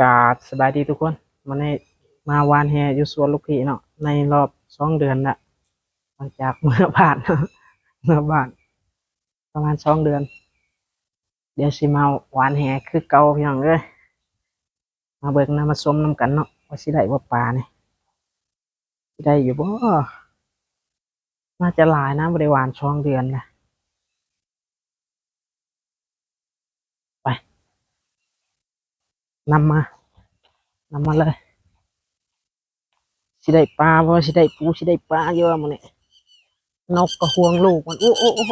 กาดสบายดีทุกคนมาในมาวานแฮอยู่สวนลูกพี่เนาะในรอบสองเดือนละหลังจากเมื่อบ้านเมื่อบ้าน ประมาณสองเดือน เดี๋ยวสิมาวานแฮคือเก่าพี่น้องเลยมาเบิกน้ำมาส้มน้ำกันเนาะว่าสิได้ว่าปลาเนี่ยสิได้อยู่บ่น่าจะหลายนะบริวารช่องเดือนนะไป นำมานำมาเลยสิได้ปลาบ่สิได้ปูสิได้ปลาเยอะมันเนี่ยนกกระห่วงลูกมันโอ้โอ้โอ้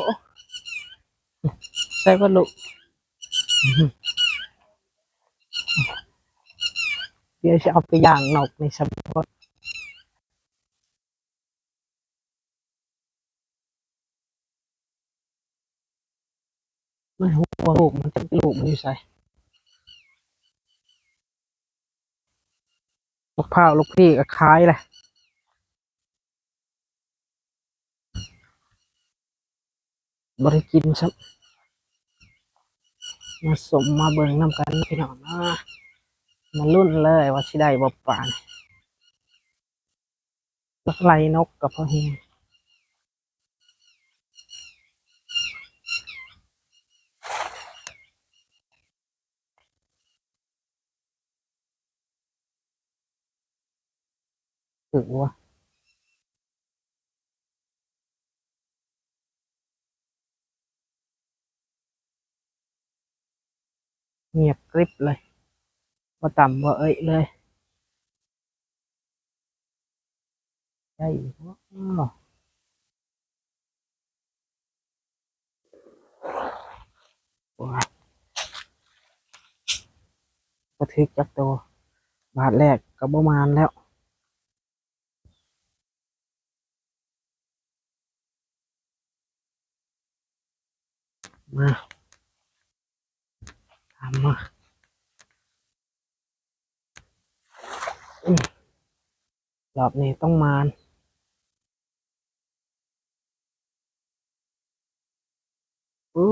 ใส่ว่าลูกเดี๋ยวจะเอาไปย่างนกในสมบทไม่รู้ว่าลูกมันจะลูกมันอยู่ใส่ ลูกพร้าวลูกพี่ก็คล้ายแหละบริกินซับมาสมมาเบิ่งน้ำกันพี่น้องนะมาลุ่นเลยว่าชิได้บ่ป่านลักไลนกกับพ่อเฮง ถือว่าเงียบกริบเลยว่าต่ำว่าเอ้ยเลยได้อยู่วะอ้าวว้าวกระทึกจักตัวบาทแรกก็ประมาณแล้ว มาทำมาอรอบนี้ต้องมาอู้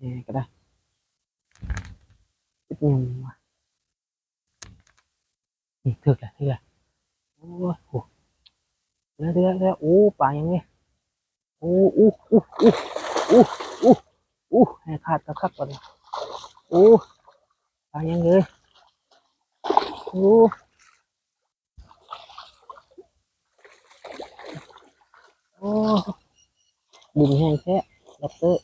นี่ก็ได้ปิดยังวะนี่ถึกแล้วถึกแล้วโอ้โหเรื่อยเรื่อยเรื่อยโอ้ปลายังไงโอ้โอู้อู้อู้อู้อู้ อู้ให้ขาดกระคักก่อนนะโอ้ปลายังเลยโอ้โอ้ดินแห้งแค่ดับเตอร์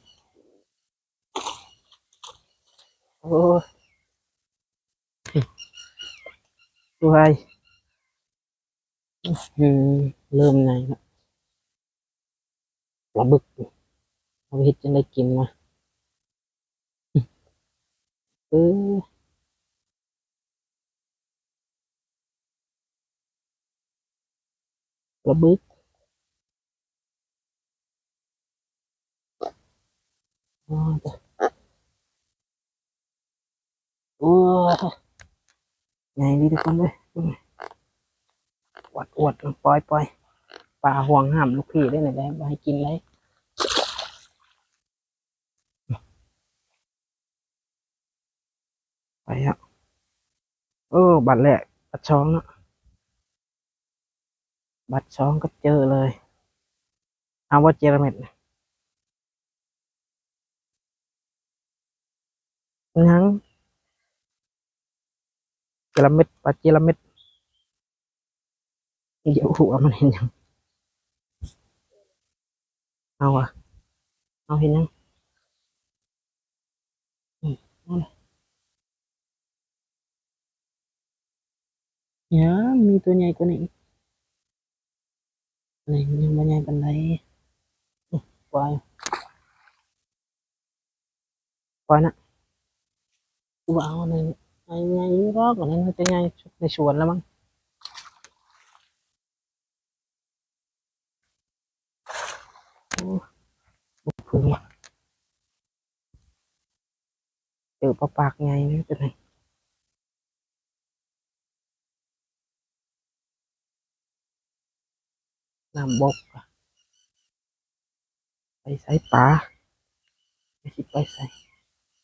โอ้ด้วยอืมเริ่มไงละปลาบึกเอาไปเฮ็ดจังได้กินมา เออปลาบึกอ๋อจ้ะโอ้ไงดีทุกคนเลยอวดอวดปล่อยปล่อยปลาห่วงห้ามลูกพี่ได้ไหนได้มาให้กินเลย ไปอะเออ บัตรแรกบัตรช้องอะบัตรช้องก็เจอเลยเอาว่าเจรเม็ดนังเจรเม็ดปลาเจรเม็ดเดี๋ยวหัวมันเห็นยังเอาอะเอาเห็นยังอืมเอาเลย ยังมีตัวใหญ่กว่านี้อีกอันนี้มันยังไม่ใหญ่ปานใด อืมปล่อยปล่อยนะกูว่าเอาในในในรอบอันนั้นมันจะใหญ่ในสวนแล้วมั้งโอ้บุกพึ่งเจอปลาปากใหญ่นี่เป็นไงน้ำบกอะไปใส่ปลาไปสิไปใส่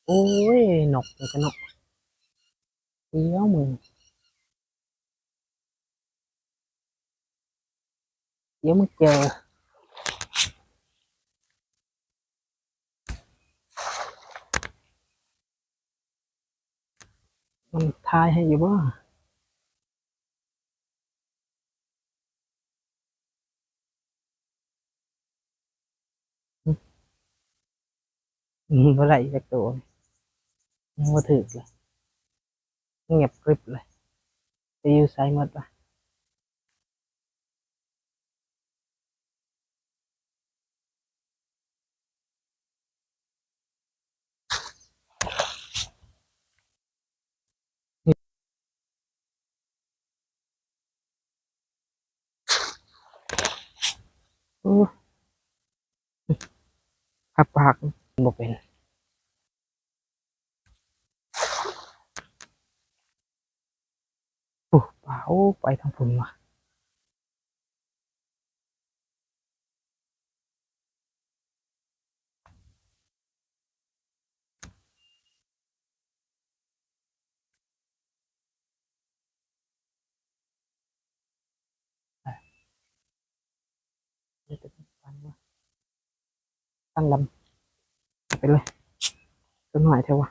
โอ้ยนกมันก็นก เดี๋ยวมึงเดี๋ยวมึงเจอ มันทายให้อยู่บ่ อืมบ่ไรจากตัวมันบ่ถึกเลยเงียบกริบเลยไปอยู่ไสหมดปะโอ้ขับปาก บ่เป็นโอ้เปล่าไปทางพุ่นว่ะเดี๋ยวจะฟังว่าตั้งลำ ไปเลย ต้นหน่อยเถอะวะ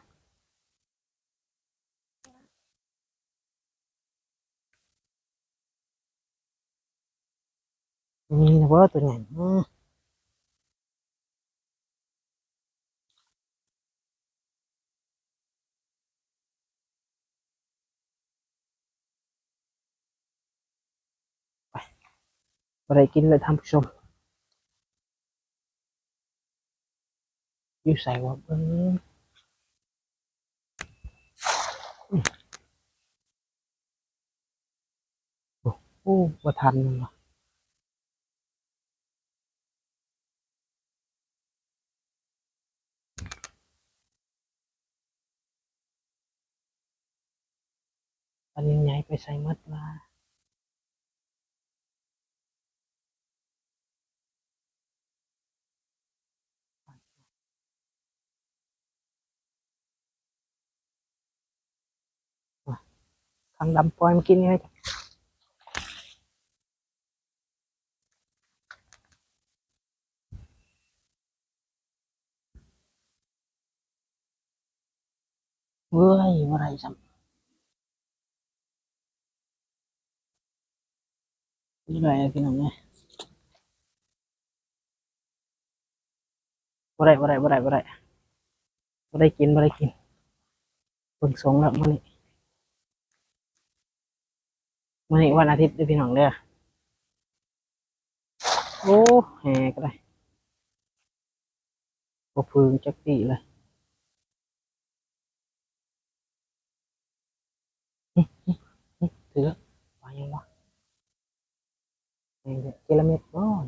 นี่นะเว่าตัวใหญ่อืมไปบ่ได้กินเลยท่านผู้ชม อยู่ใส่ว่าเบิ้งอื้อโอ้โอ้บ่ทันมันว่ะอันยังไงไปใส่มัดว่า ทางดำปล่อยมันกินยังไงจ้ะเว้ยว่าไรซ้ำนี่ไรอะพี่น้องเนี่ยว่าไรว่าไรว่าไรว่าไรว่าไรกินว่าไรกินเบิ่งสงแล้วมันนี่ มันนี่วันอาทิตย์ด้อพี่น้องเด้อโอ้แหก็ได้บ่พึงจักตีเลยถือไปยังวะแหงเจลเม็ดก้อน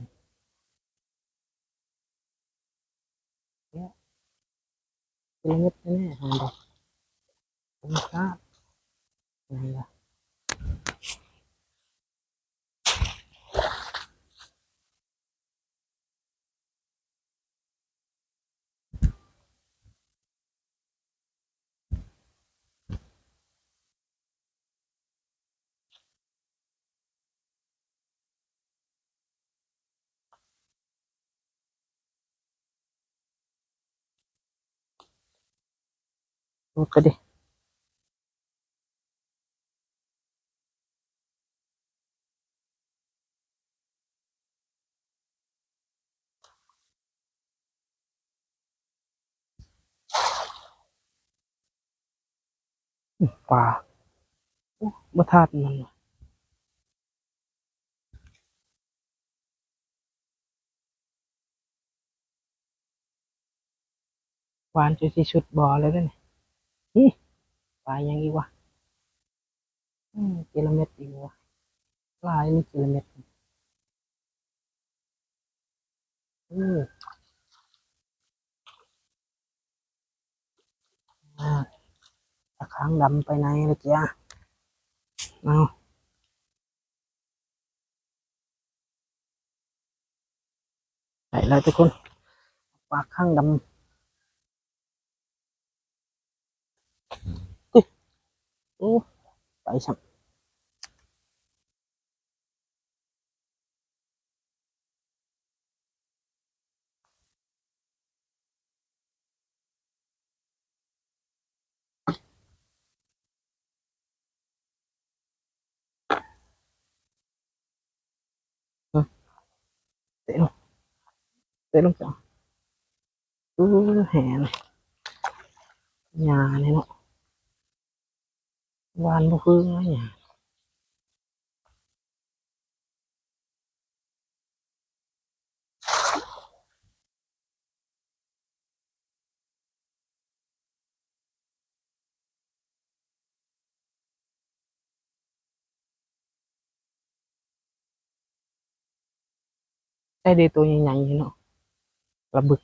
เนี่ยเจลเม็ดแน่ๆหาดอกผมทราบไงล่ะ ก็ดิปลาโอ้บ่ทาดมันหวานจนสิชุดบ่อเลยเด้อ นี่ปลายังอีกวะกิโลเมตรอีกวะปลานี่กิโลเมตรอืมอ่าตะค้างดำไปไหนล่ะจ๊ะเอาไปเลยทุกคนปลาข้างดำ โอ้ไปสับเตะลงเตะล งจ้ะอู้แหนยาเนี่ยเนาะวานบ่คือไงเนี่ย ได้ดีตัวใหญ่ๆเนาะปลาบึก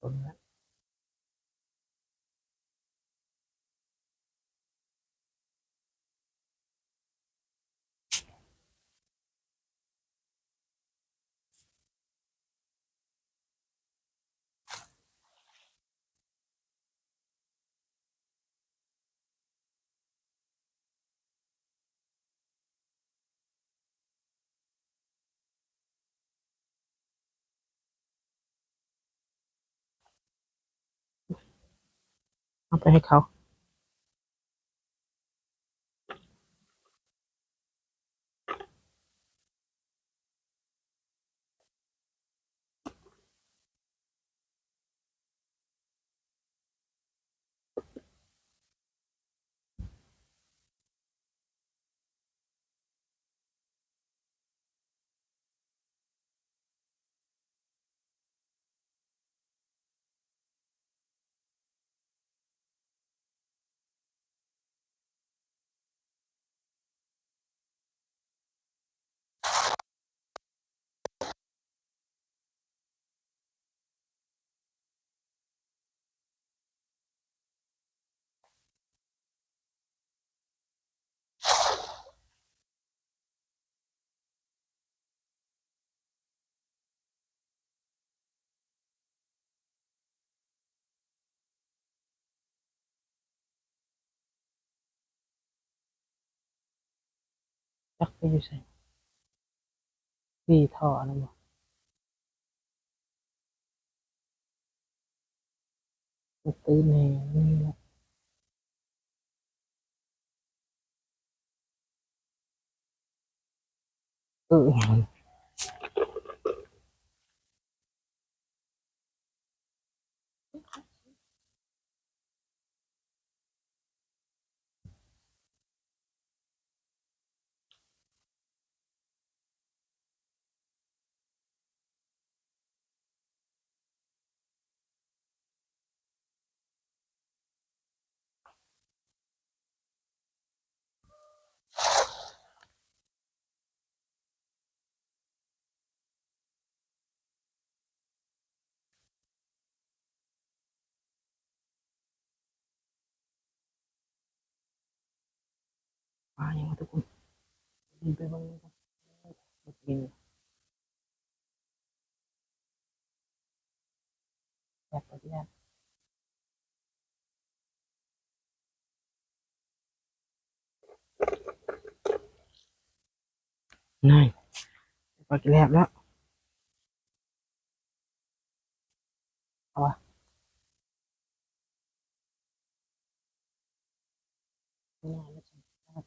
ตัวนั้น เอาไปให้เขา จักไปอยู่ใส่วีท่อนะบ่มันตื่นแน่นี่แหละเออ มาอย่างว่าทุกคนบินไปเบ้างกัน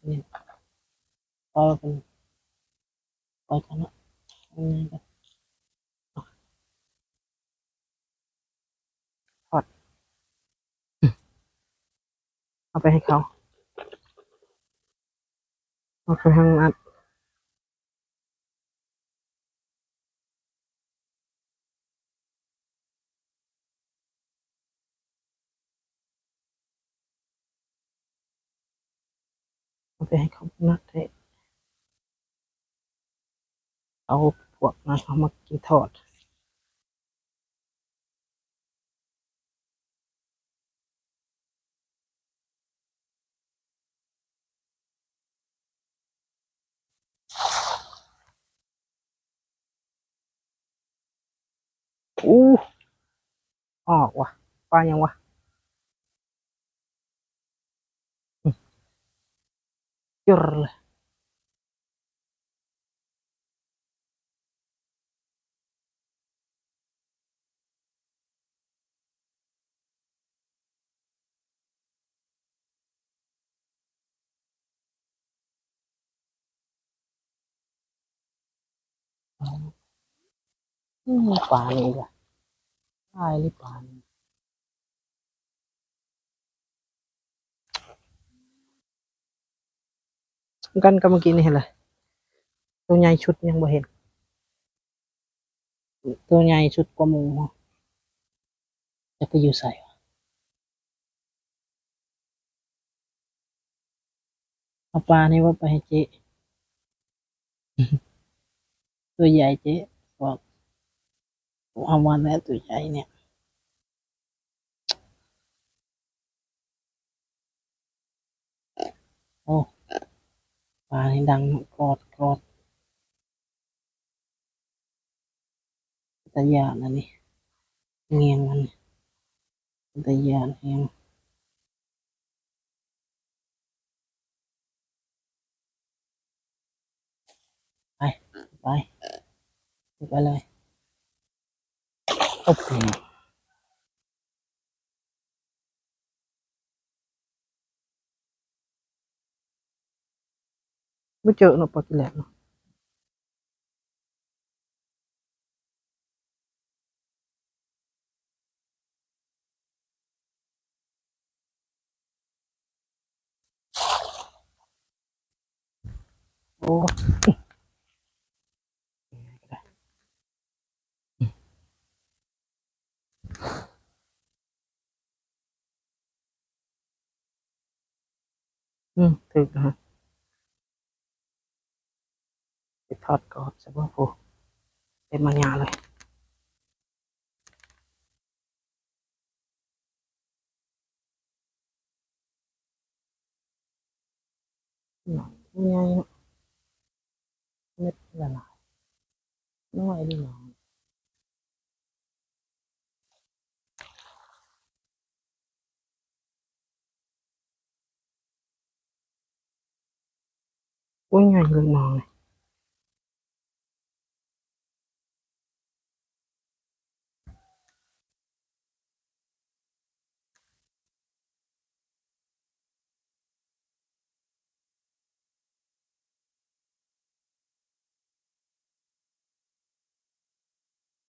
นี่ยปล่อยกันแลบแล้วเอาวะไม่น่าไม่ใช่เอาเนี่ยเอาไปไปกันเนาะเอาไงกันทอดเอาไปให้เขาเอาไปทางอัด เอาไปให้เขานัดให้เอาพวกนั้นเขามากินทอดอู้ออกว่ะปลายังวะอืม จุรเลยอืมปลานี่ล่ะตายเลยปลานี่ กันกับเมื่อกี้นี่เห็นเลยตัวใหญ่ชุดยังบ่เห็น ตัวใหญ่ชุดกว่าหมูจะไปอยู่ใส่วะเอาปลานี่ว่าไปให้เจ๊ตัวใหญ่เจ๊บอกเอามาแล้วตัวใหญ่เนี่ยโอ้ ปลานี่ดังกรอดกรอดตะยานอันนี้เงียงมันตะยานเงียงไป ไป ไปเลยโอ้โห ไม่เจอเนอะปลากิแหลกเนอะโอ้อืมถึกนะฮะ ไปทอดกรอบใช่ป่ะปูเป็นมังงาเ